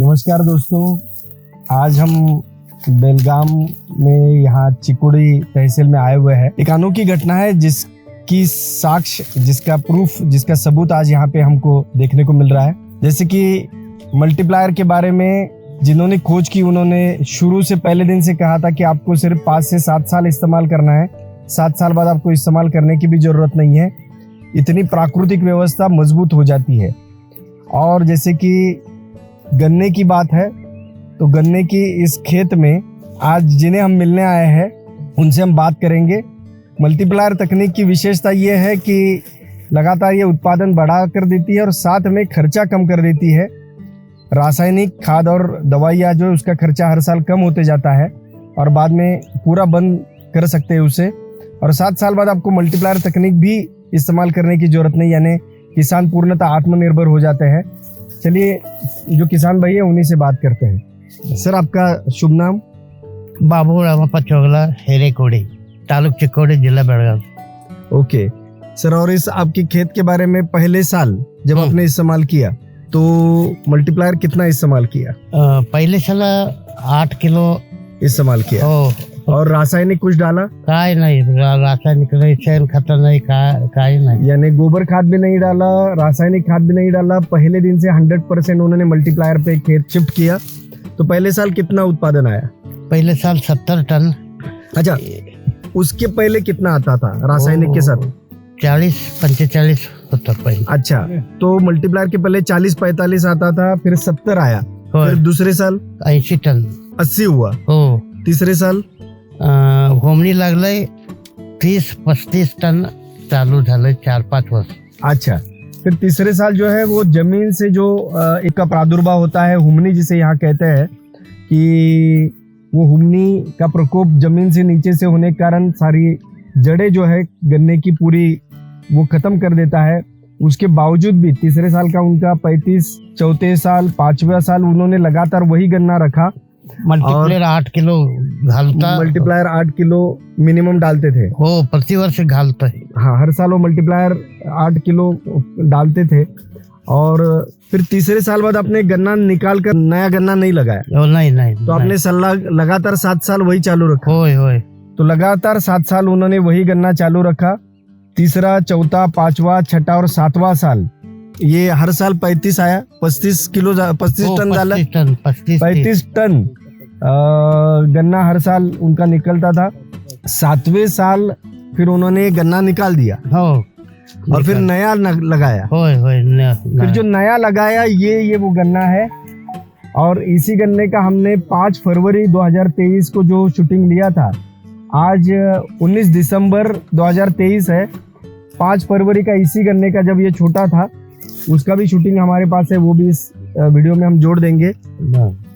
नमस्कार दोस्तों, आज हम बेलगाम में यहाँ चिकुड़ी तहसील में आए हुए हैं। एक अनोखी घटना है जिसकी साक्ष जिसका प्रूफ जिसका सबूत आज यहाँ पे हमको देखने को मिल रहा है। जैसे कि मल्टीप्लायर के बारे में जिन्होंने खोज की, उन्होंने शुरू से पहले दिन से कहा था कि आपको सिर्फ़ पाँच से सात साल इस्तेमाल करना है। सात साल बाद आपको इस्तेमाल करने की भी ज़रूरत नहीं है। इतनी प्राकृतिक व्यवस्था मज़बूत हो जाती है। और जैसे कि गन्ने की बात है तो गन्ने की इस खेत में आज जिन्हें हम मिलने आए हैं, उनसे हम बात करेंगे। मल्टीप्लायर तकनीक की विशेषता ये है कि लगातार ये उत्पादन बढ़ा कर देती है और साथ में खर्चा कम कर देती है। रासायनिक खाद और दवाइयाँ जो उसका खर्चा हर साल कम होते जाता है और बाद में पूरा बंद कर सकते हैं उसे। और सात साल बाद आपको मल्टीप्लायर तकनीक भी इस्तेमाल करने की ज़रूरत नहीं, यानी किसान पूर्णतः आत्मनिर्भर हो जाते हैं। चलिए जो किसान भाई है उन्हीं से बात करते हैं। सर आपका शुभ नाम? बाबू रामप्पा चोगला हेरेकोडी तालुक चिक्कोडी जिला बेळगाव ओके। सर और इस आपके खेत के बारे में पहले साल जब हम्म। आपने इस्तेमाल किया तो मल्टीप्लायर कितना इस्तेमाल किया? अ, पहिले साल आठ किलो इस्तेमाल किया। हो और रासायनिक कुछ डाला? काय नाही रा- रासायनिक नाही शेण खत नाही काय काही नाही. यानी गोबर खाद भी नहीं डाला रासायनिक खाद भी नहीं डाला. पहले दिन से हंड्रेड परसेंट उन्होंने मल्टीप्लायर पे खेत शिफ्ट किया. तो पहले साल कितना उत्पादन आया? पहिले साल सत्तर टन. अच्छा उसके पहले कितना आता था रासायनिक के साथ? चाळीस पंचेचाळीस होतं पहिले. अच्छा तो मल्टीप्लायर के पहले चालीस पैंतालीस आता था फिर सत्तर आया. होय. फिर दूसरे साल? ऐंशी टन. अस्सी हुआ. हो. तीसरे साल? होमणी लागलंय तीस पस्तीस टन चालू चार पाच वर्ष. अच्छा. फिर तीसरे साल जो है वो ज़मीन से जो अ, एक का प्रादुर्भाव होता है हुमनी जिसे यहाँ कहते हैं कि वो हुमनी का प्रकोप ज़मीन से नीचे से होने के कारण सारी जड़ें जो है गन्ने की पूरी वो खत्म कर देता है। उसके बावजूद भी तीसरे साल का उनका पैंतीस चौथे साल पांचवा साल उन्होंने लगातार वही गन्ना रखा। मल्टीप्लेअर आठ किलो घालता। मल्टीप्लायर आठ किलो मिनिमम डालते थे। हो प्रतिवर्ष घालतोय हाँ। हर साल वो मल्टीप्लायर आठ किलो डालते थे। और फिर तीसरे साल बाद आपने गन्ना निकाल कर नया गन्ना नहीं लगाया। हो नाही नाही तो आपने सल्ला लगातार सात साल वही चालू रखा। होय होय। तो लगातार सात साल उन्होंने वही गन्ना चालू रखा। तीसरा चौथा पांचवा छठा और सातवां साल ये हर साल पैतीस आया पस्तीस किलो पस्तीस टन डाला पस्तीस टन अ, गन्ना हर साल उनका निकलता था। सातवें साल फिर उन्होंने गन्ना निकाल दिया और फिर नया लगाया। होय होय न- फिर जो नया लगाया ये ये वो गन्ना है। और इसी गन्ने का हमने 5 फरवरी 2023 को जो शूटिंग लिया था आज 19 दिसंबर 2023 है। 5 फरवरी का इसी गन्ने का जब ये छोटा था उसका भी शूटिंग हमारे पास है वो भी इस वीडियो में हम जोड़ देंगे।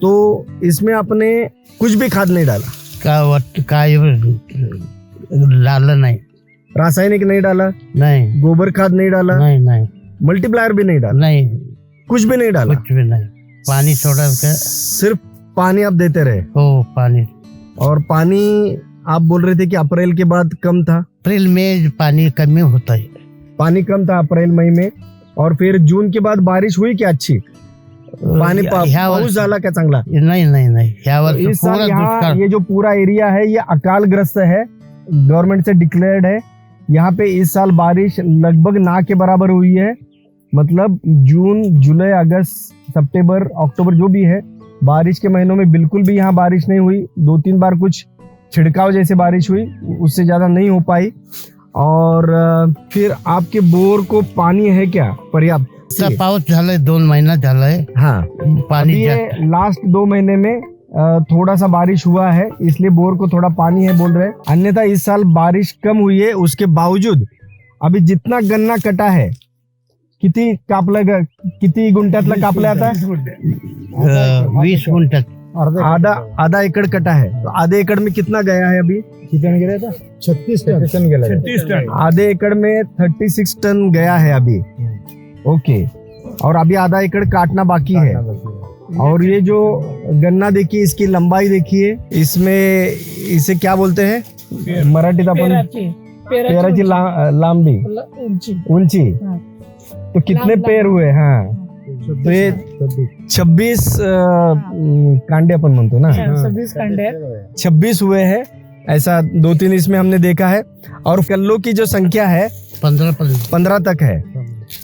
तो इसमें आपने कुछ भी खाद नहीं डाला। का वाट- काय लालं नाही। रासायनिक नहीं डाला? नहीं। गोबर खाद नहीं डाला? नाही नाही। मल्टीप्लायर भी नहीं डाला? नहीं। कुछ भी नहीं डाला? कुछ भी नाही। सोडा का सिर्फ़ पानी आप देते रहे? हो पाणी और पानी आप बोल रहे थे कि अप्रैल के बाद कम था? अप्रैल में पाणी कमी होता आहे पानी कम था अप्रैल मई में। और फिर जून के बाद बारिश हुई क्या अच्छी? पानी पाऊस झाला क्या चांगला? नाही नाही नाही ह्या तो वर्षी इस साल पूरा यहाँ दुष्काळ ये जो पूरा एरिया है ये अकाल ग्रस्त है गवर्नमेंट से डिक्लेयर्ड है। यहाँ पे इस साल बारिश लगभग ना के बराबर हुई है। मतलब जून जुलाई अगस्त सितंबर अक्टूबर जो भी है बारिश के महीनों में बिल्कुल भी यहाँ बारिश नहीं हुई। दो तीन बार कुछ छिड़काव जैसे बारिश हुई उससे ज़्यादा नहीं हो पाई। और फिर आपके बोर को पानी है क्या? पर्याप्त? झालाय दोन महिना झालाय हाँ। अभी पाणी ये लास्ट दो महीने में थोड़ा सा बारिश हुआ है इसलिए बोर को थोड़ा पानी है बोल रहे। अन्यथा इस साल बारिश कम हुई है उसके बावजूद अभी जितना गन्ना कटा है किती कापलं किती गुंठ्यातलं कापलं आता वीस गुंठ्यात आधा आधा एकड़ कटा है। तो आधे एकड़ में कितना गया है अभी? कितने गया था? छत्तीस टन। टन गया। आधे एकड़ में थर्टी सिक्स टन गया है अभी। ओके। और अभी आधा एकड़ काटना बाकी है। और ये जो गन्ना देखिए इसकी लंबाई देखिए इसमें इसे क्या बोलते हैं? मराठी आपण पेराची। पेराची ला, लांबी। उंची। हाँ। तो कितने पेड़ हुए? हाँ। तो ये छब्बीस कांडे अपन म्हणतो ना. सव्वीस कांडे. छब्बीस हुए हैं ऐसा दो तीन इसमें हमने देखा है. और कल्लों की जो संख्या है पर्यंत पंद्रह तक है.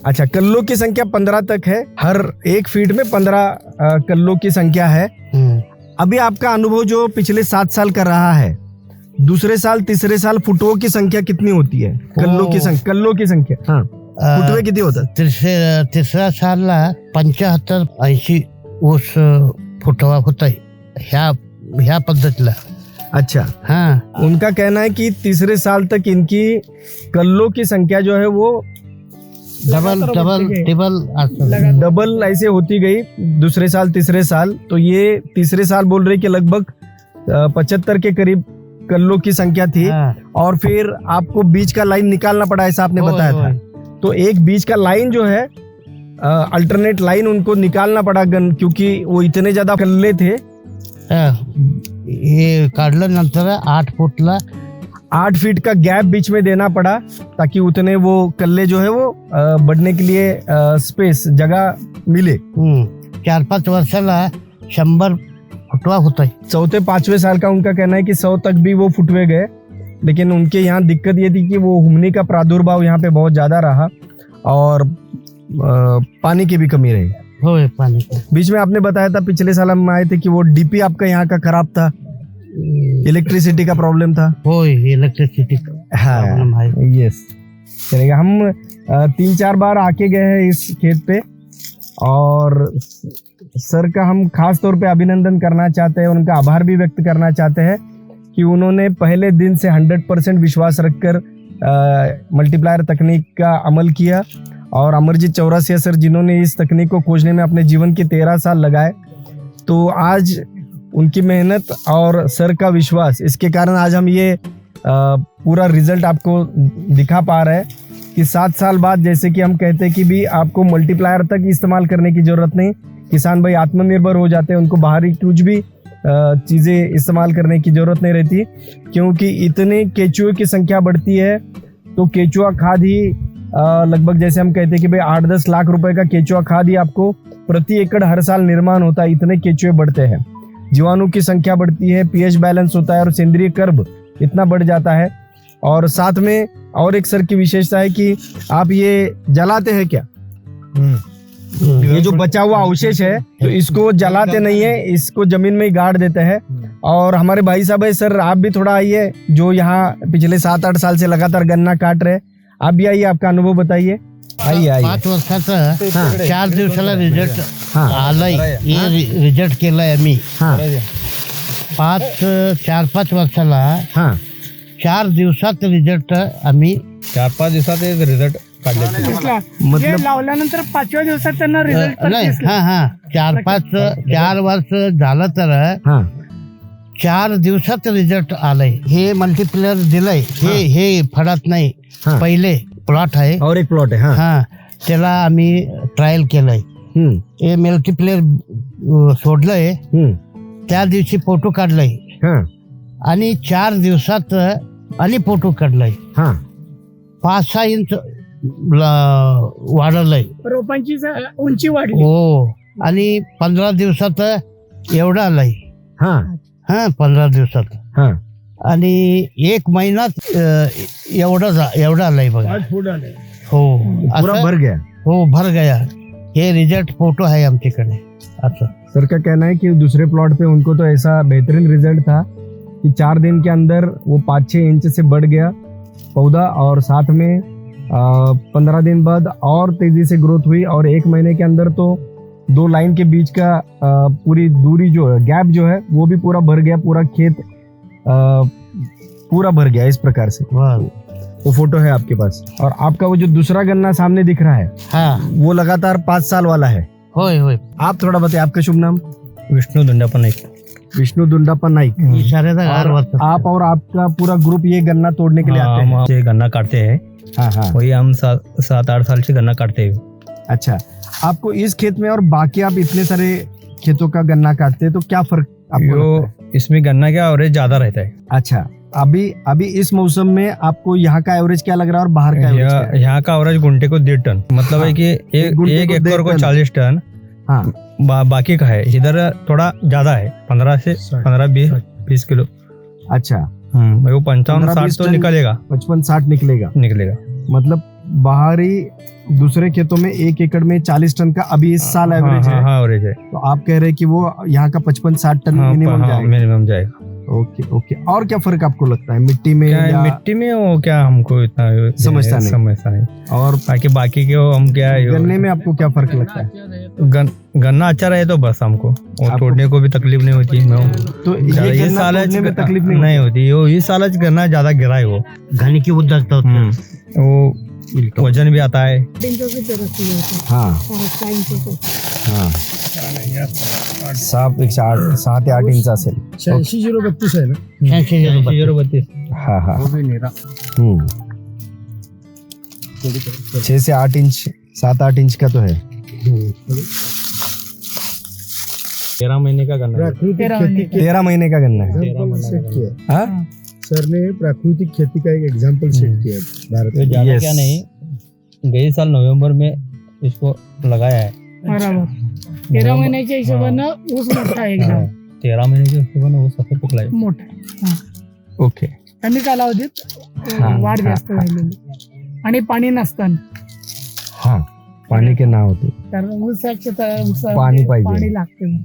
अच्छा कल्लों की संख्या पंद्रह तक है हर एक फीट में पंद्रह कल्लों की संख्या है. हम्म. अभी आपका अनुभव जो पिछले सात साल का रहा है दूसरे साल तीसरे साल फुटवो की संख्या कितनी होती है? कल्लों की संख्या कल्लों की संख्या। हाँ। अं, फुटवे किती होतात तिसऱ्या तिसऱ्या सालला पंच्याहत्तर ऐंशी ऊस अं, फुटवा होत ह्या ह्या पद्धतीला. अच्छा. हा. उनका कहना है कि तीसरे साल तक इनकी कल्लों की संख्या जो है वो डबल डबल लगातार. डबल ऐसे होती गई दूसरे साल तीसरे साल। तो ये तीसरे साल बोल रहे कि लगभग पचहत्तर के करीब कल्लों की संख्या थी। हा. और फिर आपको बीच का लाइन निकालना पड़ा ऐसा आपने बताया था। तो एक बीच का लाइन जो है अल्टरनेट लाइन उनको निकालना पड़ा गन क्योंकि वो इतने ज़्यादा कल्ले थे हा. हे काढलं नंतर आठ फुटला आठ फीट का गैप बीच में देना पड़ा ताकि उतने वो कल्ले जो है वो बढ़ने के लिए स्पेस जगह मिले हम्म. चार पाच वर्षाला शंभर फुटवा होता है चौथे पांचवे साल का उनका कहना है कि सौ तक भी वो फुटवे गए लेकिन उनके यहाँ दिक्कत ये थी कि वो हुमनी का प्रादुर्भाव यहाँ पे बहुत ज़्यादा रहा और पानी की भी कमी रही। पाणी बीच में आपने बताया था पिछले साल हम आए थे कि वो डीपी आपका यहाँ का खराब था इलेक्ट्रिसिटी का प्रॉब्लम था। इलेक्ट्रिसिटी आहे यस। चलेगा हम तीन चार बार आके गए हैं इस खेत पे और सर का हम खास तौर पे अभिनंदन करना चाहते हैं उनका आभार भी व्यक्त करना चाहते हैं। कि उन्होंने पहले दिन से हंड्रेड परसेंट विश्वास रखकर मल्टीप्लायर तकनीक का अमल किया। और अमरजीत चौरासिया सर जिन्होंने इस तकनीक को खोजने में अपने जीवन के तेरह साल लगाए तो आज उनकी मेहनत और सर का विश्वास, इसके कारण आज हम ये पूरा रिज़ल्ट आपको दिखा पा रहे हैं कि सात साल बाद जैसे कि हम कहते हैं कि भी आपको मल्टीप्लायर तक इस्तेमाल करने की ज़रूरत नहीं। किसान भाई आत्मनिर्भर हो जाते हैं, उनको बाहरी कुछ भी चीज़ें इस्तेमाल करने की ज़रूरत नहीं रहती, क्योंकि इतने केचुए की संख्या बढ़ती है तो केचुआ खाद ही लगभग जैसे हम कहते हैं कि भाई आठ दस लाख रुपए का केचुआ खाद ही आपको प्रति एकड़ हर साल निर्माण होता है, इतने केचुए बढ़ते हैं। जीवाणु की संख्या बढ़ती है, पीएच बैलेंस होता है और सेंद्रीय कर्ब इतना बढ़ जाता है। और साथ में और एक सर की विशेषता है कि आप ये जलाते हैं क्या? ये जो बचा हुआ अवशेष है तो इसको जलाते नहीं है इसको ज़मीन में ही गाड़ देते हैं। और हमारे भाई साहब है सर आप भी थोड़ा आइए जो यहाँ पिछले सात आठ साल से लगातार गन्ना काट रहे आप भी आइए आपका अनुभव बताइए। आइए आइए। पाच वर्षाचा चार दिवसाला रिझल्ट हाँ। आलाय हे। रि- रिझल्ट केलाय आम्ही हाँ। पाच चार पाच वर्षाला हाँ। चार दिवसात रिझल्ट आम्ही चार पाच दिवसात एक रिझल्ट मतलब- लावल्यानंतर पाचव्या दिवसात त्यांना रिझल्ट नाही हा हा. चार पाच चार वर्ष झालं तर हाँ. चार दिवसात रिझल्ट आलाय. हे मल्टीप्लेअर दिलंय. हे हे. फळात नाही. हाँ. पहिले प्लॉट आहे. और एक प्लॉट है हाँ. हा. त्याला आम्ही ट्रायल केलंय. हम्म. हे मल्टीप्लेअर सोडलंय. हम्म. त्या दिवशी फोटो काढलाय. हाँ. आणि चार दिवसात आणि फोटो काढलाय. हाँ. पाच सहा इंच ल- वाढवलंय रोपांची ज- उंची वाढली. हो. आणि पंधरा दिवसात एवढं आलंय. हाँ. हा पंधरा दिवसात. हाँ. आणि एक महिन्यात अ, एवढं जा- एवढं आलंय बघा. हो. पूरा असं- भर गया. हो भर गया. हे रिझल्ट फोटो आहे आमच्याकडे. असं. सर का कहना है कि दूसरे प्लॉट पे उनको तो ऐसा बेहतरीन रिजल्ट था कि चार दिन के अंदर वो पाँच छः इंच से बढ़ गया पौधा और साथ में पंद्रह दिन बाद और तेज़ी से ग्रोथ हुई और एक महीने के अंदर तो दो लाइन के बीच का पूरी दूरी जो है गैप जो है वो भी पूरा भर गया पूरा खेत पूरा भर गया इस प्रकार से। वा. वो फ़ोटो है आपके पास। और आपका वो जो दूसरा गन्ना सामने दिख रहा है हा। वो लगातार पाँच साल वाला है। होय होय। आप थोड़ा बताइए आपका शुभ नाम? विष्णु धुंडा नाइक विष्णु दुंडापा नाइक और आप और आपका पूरा ग्रुप ये गन्ना तोड़ने के लिए आते हैं। जे गन्ना काटते हैं। हाँ हाँ। वही हम सात सात आठ साल से गन्ना काटते हैं। अच्छा आपको इस खेत में और बाकी आप इतने सारे खेतों का गन्ना काटते हैं तो क्या फ़र्क आपको? इसमें गन्ना का एवरेज ज़्यादा रहता है। अच्छा अभी अभी इस मौसम में आपको यहाँ का एवरेज क्या लग रहा है और बाहर का एवरेज यहाँ का एवरेज गुंटे को डेढ़ टन। मतलब हाँ, है कि एक एकड़ को। चालीस टन। हाँ। बा, बाकी का है। इधर थोड़ा ज़्यादा है पंद्रह से पंद्रह बीस बीस किलो। अच्छा। हम्म, वो पंचावन साठ तो निकलेगा। पचपन साठ निकलेगा। निकलेगा। मतलब बाहरी दूसरे खेतों में एक एकड़ में चालीस टन का अभी इस साल हाँ, एवरेज हाँ, है। हाँ एवरेज है। तो आप कह रहे हैं कि वो यहाँ का पचपन साठ टन हाँ, मिनिमम हाँ, जाएगा। मिनिमम जाएगा। Okay okay. और क्या फ़र्क आपको लगता है? मिट्टी में क्या या मिट्टी में वो क्या हमको इतना समझता नहीं। समझता नहीं। और बाकी बाकी के वो हम क्या है, गन्ने में आपको क्या फ़र्क लगता है? गन, गन्ना अच्छा रहे तो बस हमको। और तोड़ने को भी तकलीफ़ नहीं होती मैं तो ये ये साल में तकलीफ़ नहीं होती? वो इस साल गन्ना ज़्यादा गिरा है वो। घाणी की उद्धारता होते वो वज़न भी आता है। ते हाँ। सहा इंचचं हाँ। सात आठ सहा ते आठ इंच असेल शहाऐंशी झिरो बत्तीस आहे ना? शहाऐंशी झिरो बत्तीस. झिरो बत्तीस। हाँ हाँ। हम्म। छह से आठ इंच सात आठ इंच का तो है। तेरह महीने का गन्ना है। तेरह महीने का गन्ना है? हाँ सर ने प्राकृतिक खेती का एक एग्जाम्पल सेट। किया है भारत ये में। ज्यादा. क्या नहीं गए साल नवंबर में इसको लगाया है। बरोबर तेरा महिन्याच्या हिशोबानं ऊस मोठा आहे हाँ, एकदम तेरह महीने के उसके बाद वो सफेद पिकला है। मोठा आहे. ओके। कमी कालावधीत हा, वाढ हा, जास्त हा. झालेली आणि पाणी नसताना. हाँ पानी के ना होते। कारण ऊसाच्या त- ऊसाला पाणी पाहिजे. पाणी लागते.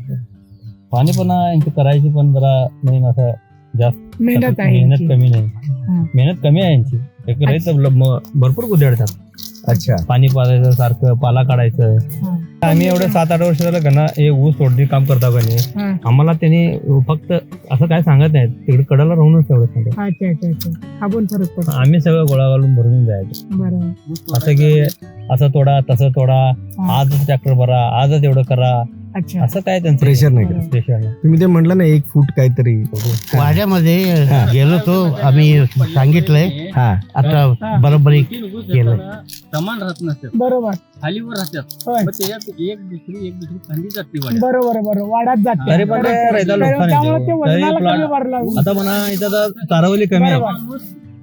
पाणी पण यांची करायची पण जरा मेन असं जास्त मेहनत आहे मेहनत यांची. कमी नाही. हा. मेहनत कमी आहे यांची. एक रहित ल- म- भरपूर गुदळतात अच्छा. पाणी पाजायचं सारखं पाला काढायचं. हा. आम्ही एवढं सात आठ वर्ष झालं का ना हे ऊस तोडणी काम करता का नाही. हा. आम्हाला त्यांनी फक्त असं काय सांगत नाही तिकडे कडाला राहूनच तेवढं सांगत. अच्छा अच्छा अच्छा. हा पण फरक पडतो. आम्ही सगळं गोळा घालून भरून जायचं. बरोबर असं की असं तोडा तसं तोडा. आजच ट्रॅक्टर भरा आजच एवढं करा. अच्छा. असं काय त्यांचं? प्रेशर नाही करत. प्रेशर नाही. तुम्ही ते म्हटलं ना एक फूट काहीतरी. वाड्यामध्ये गेलो तो आम्ही सांगितलंय. हा. आता बरोबरी केलंय समान राहत नसतात. बरोबर. खालीवर राहतात. होय. मग त्याच्यात एक दुसरी एक दुसरी खाली जाते वाड्यात. बरोबर बरोबर. वाढत जाते. तरी पण बरोबर. त्यामुळे आहे. ते तरी वजनाला प्लॉट- कमी भरला. आता म्हणा इथं आता तारावली कमी आहे. बरोबर.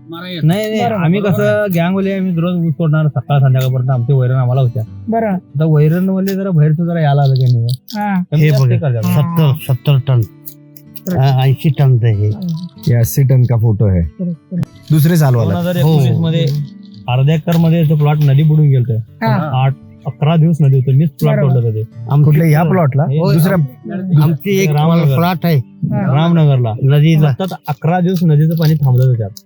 नाही नाही आम्ही. कसं गँगवाले आम्ही रोज ऊस तोडणार सकाळ संध्याकाळपर्यंत आमचे वैरण आम्हाला होत्या. बरं. आता वैरण वाले जरा बाहेरचं जरा यायला आलं की नाही हा हे बघा. सत्तर सत्तर टन. ऐंशी टन हे. ये अस्सी टन का फोटो है correct. दूसरे साल दोन वाला हजार हो. एकोणीसमध्ये अर्ध्या एकरमध्ये प्लॉट नदी बुडून गेलं हा. आठ अकरा दिवस नदी होतं. मीच प्लॉट बरोबर. तोडलं होते कुठल्या ह्या प्लॉटला हे दुसऱ्या आमची एक रामनगर. प्लॉट आहे. हा. रामनगरला. नदीला सतत अकरा दिवस नदीचं पाणी थांबलं होतं त्यात.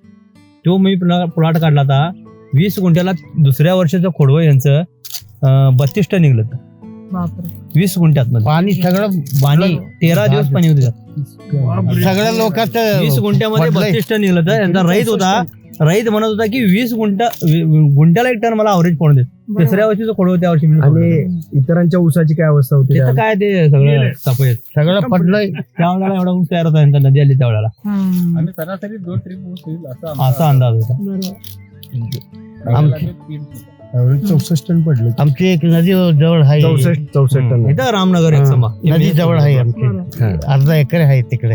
तो मी प्लॉट काढला होता. वीस गुंठ्याला दुसऱ्या वर्षाचं खोडवं यांचं. बत्तीस टन निघलं होतं. बापरे. वीस गुंठ्यात पाणी सगळं पाणी तेरा दिवस पाणी होते सगळ्या लोकांचं वीस गुंठ्यामध्ये पडलंय. बत्तीस टन निघलं होतं. यांचा रहित होता. रहित म्हणत होता की वीस गुंठा गुंठ्याला एक टन मला अवरेज पडून देत. तिसऱ्या वर्षीचं खोडवं त्या वर्षी मी आणि. इतरांच्या ऊसाची काय अवस्था होती तिथं काय ते सगळं सफेद सगळं पडलंय. त्यावेळेला एवढा ऊस तयार होता यांचा नदी आली त्यावेळेला. आम्ही सरासरी दोन ट्रिप ऊस होईल असं अंदाज. होता. ऍव्हरेज चौसष्ट टन पडले आमची एक नदी जवळ आहे. चौसष्ट चौसष्ट टन. इथं रामनगर एक सभा नदी जवळ आहे आमची. हा. अर्धा एकर आहे तिकडे.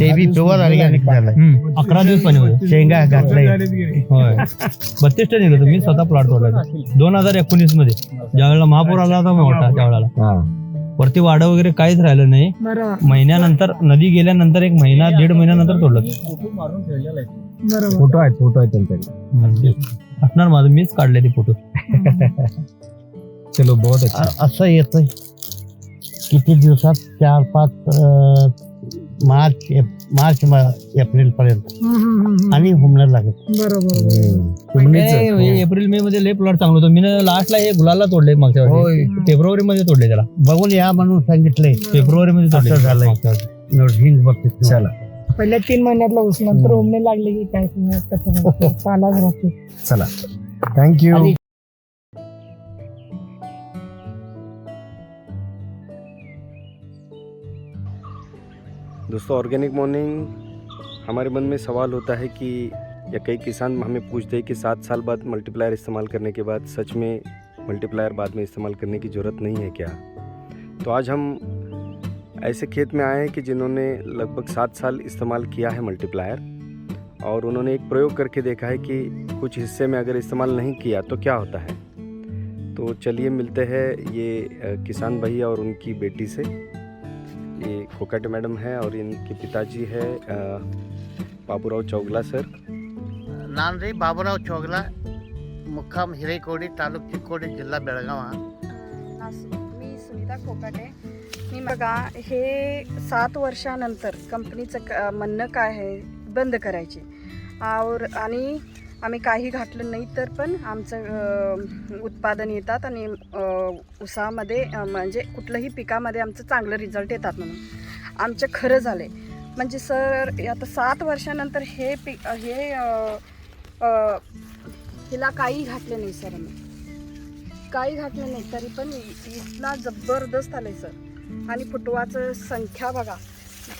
ते बी प्युअर ऑर्गॅनिक झालंय अकरा दिवस पाणी होतं. शेंगा घातलंय. होय. बत्तीस टन निघलं होतं. मी स्वतः प्लॉट तोडला दोन हजार एकोणीसमध्ये ज्यावेळेला महापूर आला होता मोठा त्यावेळेला. हा. वरती वाडं वगैरे काहीच राहिलं नाही. बरोबर. महिन्यानंतर नदी गेल्यानंतर एक महिना दीड महिन्यानंतर तोडलं. फोटो आहेत फोटो आहेत त्यांच्याकडे. असणार माझं मीच काढले ते फोटो. चलो बहुत अच्छा. अ- असं येतंय. किती दिवसात चार पाच अं, मार्च एप- मार्च म- एप्रिल पर्यंत. हम्म, हम्म, हम्म. आणि हुमणं लागत बरोबर हम्म. नाही, तुमनीच- हे एप्रिल मे मध्ये लय प्लॉट चांगलं होतं. मी लास्टला हे गुलाला तोडले मागच्या वर्षी. फेब्रुवारी मध्ये तोडले त्याला. बघून या म्हणून सांगितलंय. फेब्रुवारी मध्ये तोडले. असं झालंय. मागच्या वर्षी. नोटिंग बघते. चला. पहिल्या तीन महिन्यातला ऊस नंतर उमणे लागले की काय कसं चालाच राहते. चला. थँक्यू आणि- दोस्तों ऑर्गेनिक मॉर्निंग हमारे मन में सवाल होता है कि या कई किसान हमें पूछते हैं कि सात साल बाद मल्टीप्लायर इस्तेमाल करने के बाद सच में मल्टीप्लायर बाद में इस्तेमाल करने की ज़रूरत नहीं है क्या? तो आज हम ऐसे खेत में आए हैं कि जिन्होंने लगभग सात साल इस्तेमाल किया है मल्टीप्लायर और उन्होंने एक प्रयोग करके देखा है कि कुछ हिस्से में अगर इस्तेमाल नहीं किया तो क्या होता है तो चलिए मिलते हैं ये किसान भाई और उनकी बेटी से ये कोकाटे मैडम है और इनके पिताजी है बाबूराव चौगला सर नांदे बाबुराव चोगला मुक्काम हिरेकोडी तालुक चिक्कोडी जिल्हा बेळगाव हा. नाशिक. मी सुनीता कोकाटे मी बघा हे सात वर्षानंतर कंपनीचं क- म्हणणं काय आहे बंद करायची. और आणि आम्ही काही घातलं नाही तर पण आमचं उत्पादन येतात आणि उसामध्ये म्हणजे कुठलंही पिकामध्ये आमचं चांगलं रिझल्ट येतात म्हणून. आमचं खरं झालं. म्हणजे सर आता सात वर्षानंतर हे पीक हे हिला काही घातलं नाही सर आम्ही. काही घातलं नाही तरी पण इथला जबरदस्त आलं आहे सर. आणि फुटवाचं संख्या बघा.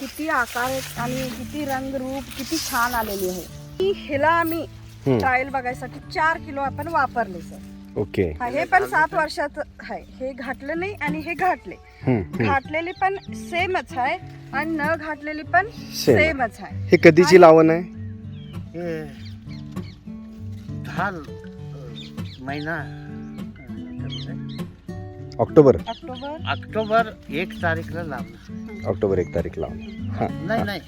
किती आकार आणि किती रंगरूप किती छान आलेली आहे. की ह्याला आम्ही. ट्रायल बघायसाठी चार किलो आपण वापरले सर ओके. हा, हे पण सात वर्षात आहे. हे घातलं नाही आणि हे हम्म. घातलेली पण सेमच आहे आणि न घातलेली पण सेम सेमच आहे. हे कधीची लावण आहे? हे दहा महिना. ऑक्टोबर? ऑक्टोबर. ऑक्टोबर एक तारीखला लावलं ऑक्टोबर एक तारीख लावण हां नाही नाही.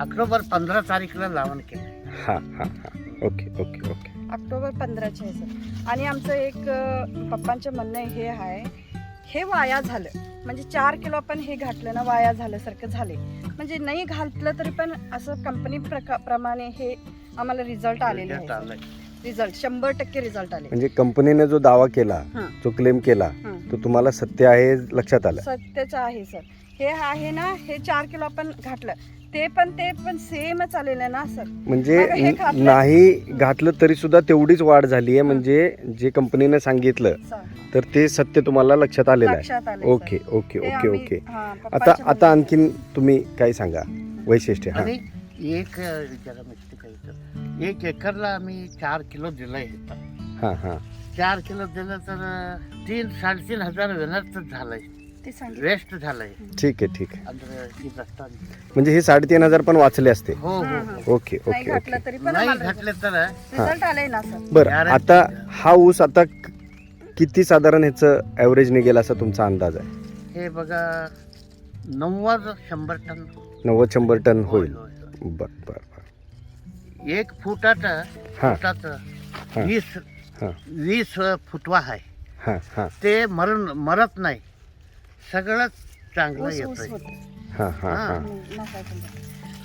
ऑक्टोबर पंधरा तारीखला लावण केलं. हां हां हां. Okay okay okay. ऑक्टोबर पंधराचे आहे सर. आणि आमचं एक अ, पप्पांचं म्हणणं हे आहे हे वाया झालं. म्हणजे चार किलो आपण हे घातलं ना वाया झाल्यासारखं झाले. म्हणजे नाही घातलं तरी पण असं कंपनी प्रका प्रमाणे हे आम्हाला रिझल्ट आलेले Result आहे आलंय. रिझल्ट शंभर टक्के रिझल्ट आले. म्हणजे कंपनीने जो दावा केला हां. जो क्लेम केला हां. तो तुम्हाला सत्य आहे लक्षात आलं? सत्याचं आहे सर हे आहे ना हे चार किलो आपण घातलं. ते पण ते पण सेमच आलेलं ना सर म्हणजे हे घातलं. नाही घातलं तरी सुद्धा तेवढीच वाढ झाली आहे म्हणजे जे कंपनीने सांगितलं तर ते सत्य तुम्हाला लक्षात आलेलं आहे. लक्षात आले ओके ओके ओके ओके. आता आता. आणखीन तुम्ही काय सांगा? वैशिष्ट्य हा. आणि एक विचारा एक एकरला आम्ही चार किलो दिलंय. हा हा. चार किलो दिलं तर तीन साडेतीन हजार वेनर झालंय. ते सांगितलं. वेस्ट झालंय. ठीक आहे ठीक आहे. म्हणजे हे साडेतीन हजार पण वाचले असते. हो हो. ओके नाही ओके. ओके घातलं तरी पण नाही आम्हाला घातले तर रिझल्ट आले ना सर. बरं Guarantee. आता हा ऊस आता किती साधारण ह्याचं ॲव्हरेज निघेल असा तुमचा अंदाज आहे? हे बघा नव्वद शंभर टन. नव्वद शंभर टन होईल. बर बर बर. एक फुटात हा. फुटात हा. वीस हा. वीस फुटवा आहे. हा हा. ते मरण मरत नाही. सगळं चांगलं ऊस ऊस येतंय होत. हा हा हा.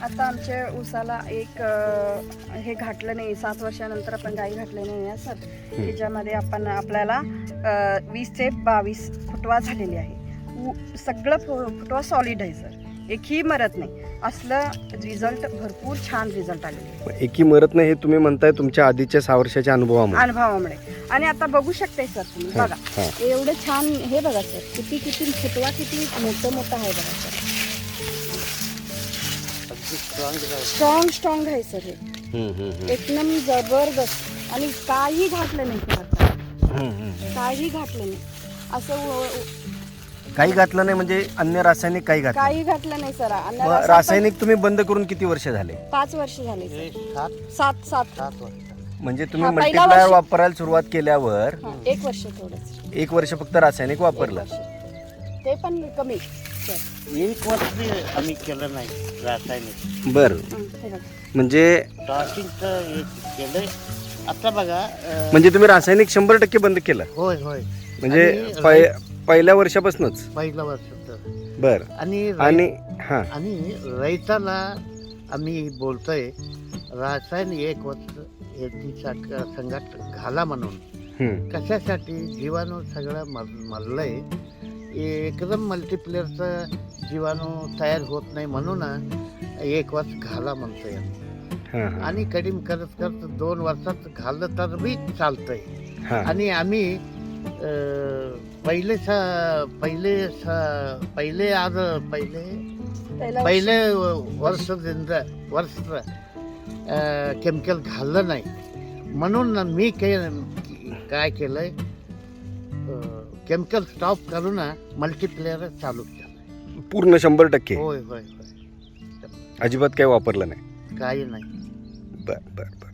आता आमच्या ऊसाला एक अं, हे घातलं नाही. सात वर्षानंतर आपण गाई घातले नाही आहे सर. त्याच्यामध्ये आपण आपल्याला अं, वीस ते बावीस फुटवा झालेली आहे. ऊ- सगळं फु- फुटवा सॉलिड आहे सर. एकही मरत नाही. असलं रिझल्ट भरपूर छान रिझल्ट आलेले आहे. एकी मरत नाही हे तुम्ही म्हणताय तुमच्या आधीच्या सहा वर्षाच्या अनुभवामुळे. अनुभवामुळे. आणि आता बघू शकते सर तुम्ही. हा, बघा. हा. एवढं छान हे बघा सर. किती किती फुटवा किती मोठं मोठं आहे बघा सर. स्ट्रॉंग स्ट्रॉंग आहे. सर हे. हम्म, हम्म, हम्म. एकदम जबरदस्त. आणि काही घातलं नाही. हम्म, हम्म. काही घातलं नाही. असं व- काही घातलं नाही म्हणजे अन्य रासायनिक काही घातलं काही घातलं नाही सर. मग रासायनिक तुम्ही बंद करून किती वर्ष झाले? पण पाच वर्ष झाले सर. सात? सात सात. सात वर्ष म्हणजे तुम्ही हा, पहिला मल्टीप्लायर वर्ष- वापरायला सुरुवात केल्यावर हा, एक वर्ष थोडंच एक वर्ष फक्त रासायनिक वापरलं. ते पण कमी सर. एक वर्ष आम्ही केलं नाही रासायनिक. बर. हं, हे बघा. म्हणजे स्टार्टिंगचं हे केलंय. आता बघा अं, म्हणजे तुम्ही रासायनिक शंभर टक्के बंद केलं. होय होय. म्हणजे आणि पहि- पहिल्या वर्षापासूनच? पहिलं वर्ष बर. आणि आणि हा. आणि रैताला आम्ही बोलतोय रासायन एक वर्ष याची साठ- संघात घाला म्हणून. हम्म, कशासाठी? जीवाणू सगळं मर मरलंय. एकदम मल्टीप्लेअरचं जीवाणू तयार होत नाही म्हणून एक वर्ष घाला म्हणतोय. हा, हा, आणि कडिम करत करत दोन वर्षात घाललं तर बी चालतंय. हा. आणि आम्ही पहिले स- पहिले स- पहिले आज पहिले पहिला वर्ष- वर्ष दिन- वर्ष केमिकल घाललं नाही. म्हणून मी के- काय केलंय केमिकल स्टॉप करून मल्टीप्लेअर चालू केलं पूर्ण शंभर टक्के. होय होय होय. अजिबात काही वापरलं नाही. काही नाही. बर बर बर.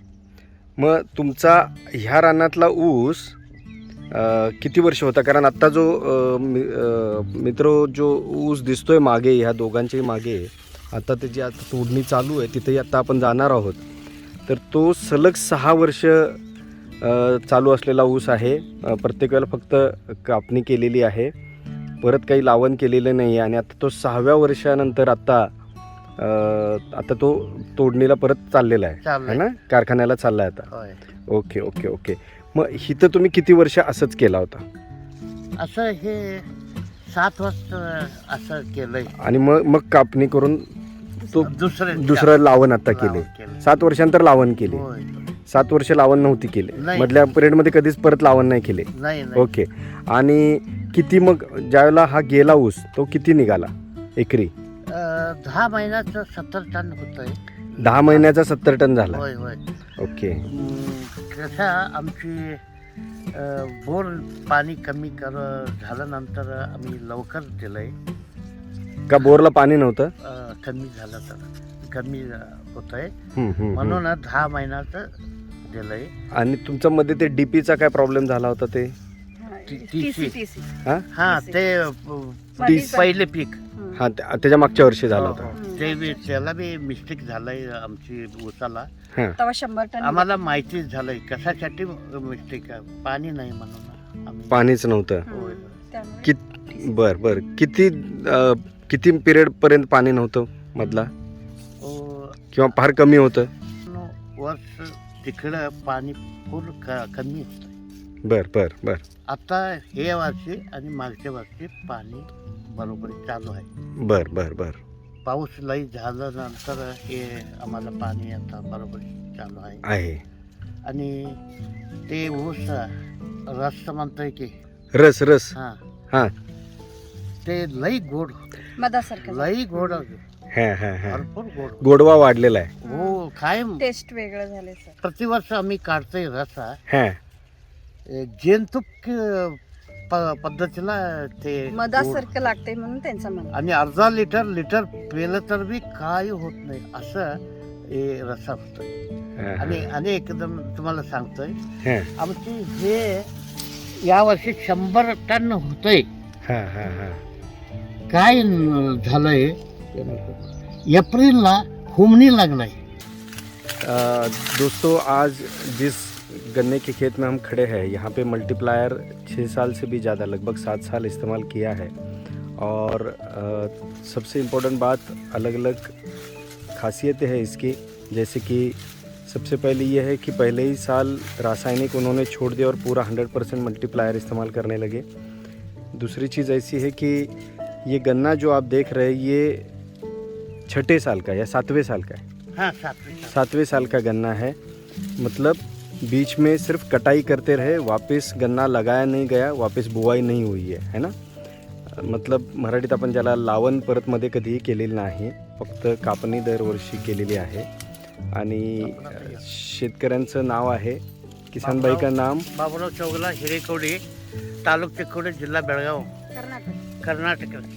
मग तुमचा ह्या रानातला ऊस किती वर्ष होता? कारण आत्ता जो मित्र जो ऊस दिसतोय मागे ह्या दोघांच्याही मागे आता त्याची आता तोडणी चालू आहे तिथेही आता आपण जाणार आहोत. तर तो सलग सहा वर्ष चालू असलेला ऊस आहे. प्रत्येक वेळेला फक्त कापणी केलेली आहे. परत काही लावण केलेलं नाही आहे. आणि आता तो सहाव्या वर्षानंतर आता अ, आता तो तोडणीला परत चाललेला आहे. है ना? कारखान्याला चालला आहे आता ओके ओके ओके. मग इथं तुम्ही किती वर्ष असंच केला होता? असं हे सात वर्ष असं केलंय. आणि मग मग कापणी करून तो दुसरे दुसरं लावण आता केले लावण केलं. सात वर्षांतर लावण केले होय. सात वर्ष लावण नव्हती केले. नाही. मधल्या पिरियडमध्ये कधीच परत लावण नाही केले. नाही नाही. ओके. आणि किती मग ज्यावेळेला हा गेला ऊस तो किती निघाला? एकरी? अं, दहा महिन्याचं सत्तर टन होतंय. दहा महिन्याचा सत्तर टन झाला. होय होय. ओके. कसं आमची अं, बोर पाणी कमी कर झाल्यानंतर आम्ही लवकर दिलंय. का बोरला पाणी नव्हतं? अं, कमी झालं तर कमी होत आहे हम्म, हम्म, हम्म. म्हणून दहा महिन्याचं दिलंय. आणि तुमच्या मध्ये ते डीपीचा काय प्रॉब्लेम झाला होता ते? TC. हा. ते पहिले पीक. हा त्या- त्याच्या मागच्या वर्षी झाला हो, होता. हो. ते बी त्याला बी मिस्टेक झालंय आमची ऊसाला तेव्हा शंभर टन आम्हाला माहितीच झालंय कशासाठी मिस्टेक पाणी नाही म्हणून आम्ही. पाणीच नव्हतं. हम्म. होय. त्यामुळे कित बर बर. किती अ, किती पिरियड पर्यंत पाणी नव्हतं मधला? अं, किंवा फार कमी होतं? वर्ष तिकडं पाणी फुल क- कमी होतं. बर बर बर. आता हे वर्षी आणि मागच्या वर्षी पाणी बरोबर चालू आहे. बर बर बर. पाऊस लई झाल्यानंतर हे आम्हाला पाणी आता बरोबर चालू आहे. आहे. आणि ते ऊस रस म्हणतोय की. रस रस. हा. हा. ते लई गोड. मधासारखं. लई गोड. हा हा हा. भरपूर गोड. गोडवा वाढलेला आहे. हो कायम टेस्ट वेगळं झाले सर प्रतिवर्ष आम्ही काढतोय रसा. हा. जेनतूप क- प- पद्धतीला ते. मधासारखं लागते म्हणून त्यांचा म्हणा आणि अर्धा लिटर लिटर पेलं तर बी काही होत नाही असं हे रसा होतोय हा, आणि आणि एकदम तुम्हाला सांगतोय हा, आमची हे यावर्षी शंभर टन होतंय. हा, हा, हा. काय न- झालंय एप्रिलला हुमणी लागलाय. दोस्तों आज जिस गन्ने के खेत में हम खड़े हैं। यहाँ पे मल्टीप्लायर छः साल से भी ज़्यादा लगभग सात साल इस्तेमाल किया है। और अ, सबसे इम्पोर्टेंट बात अलग अलग खासियतें हैं इसकी। जैसे कि सबसे पहले ये है कि पहले ही साल रासायनिक उन्होंने छोड़ दिया और पूरा हंड्रेड परसेंट मल्टीप्लायर इस्तेमाल करने लगे। दूसरी चीज़ ऐसी है कि ये गन्ना जो आप देख रहे हैं ये छठे साल का या सातवें साल का है। हा सातवी साल. सातवें साल का गन्ना है। मतलब बीच में सिर्फ कटाई करते रहे वापस गन्ना लगाया नहीं गया वापस बुवाई नहीं हुई आहे है ना? मतलब मराठीत आपण ज्याला लावण परतमध्ये कधीही केलेली नाही फक्त कापणी दरवर्षी केलेली आहे. आणि शेतकऱ्यांचं नाव आहे किसानबाई का नाम. बाबुराव चौगला हिरेकवडी तालुक चिकोडी जिल्हा बेळगाव. कर्नाटक. कर्नाटक.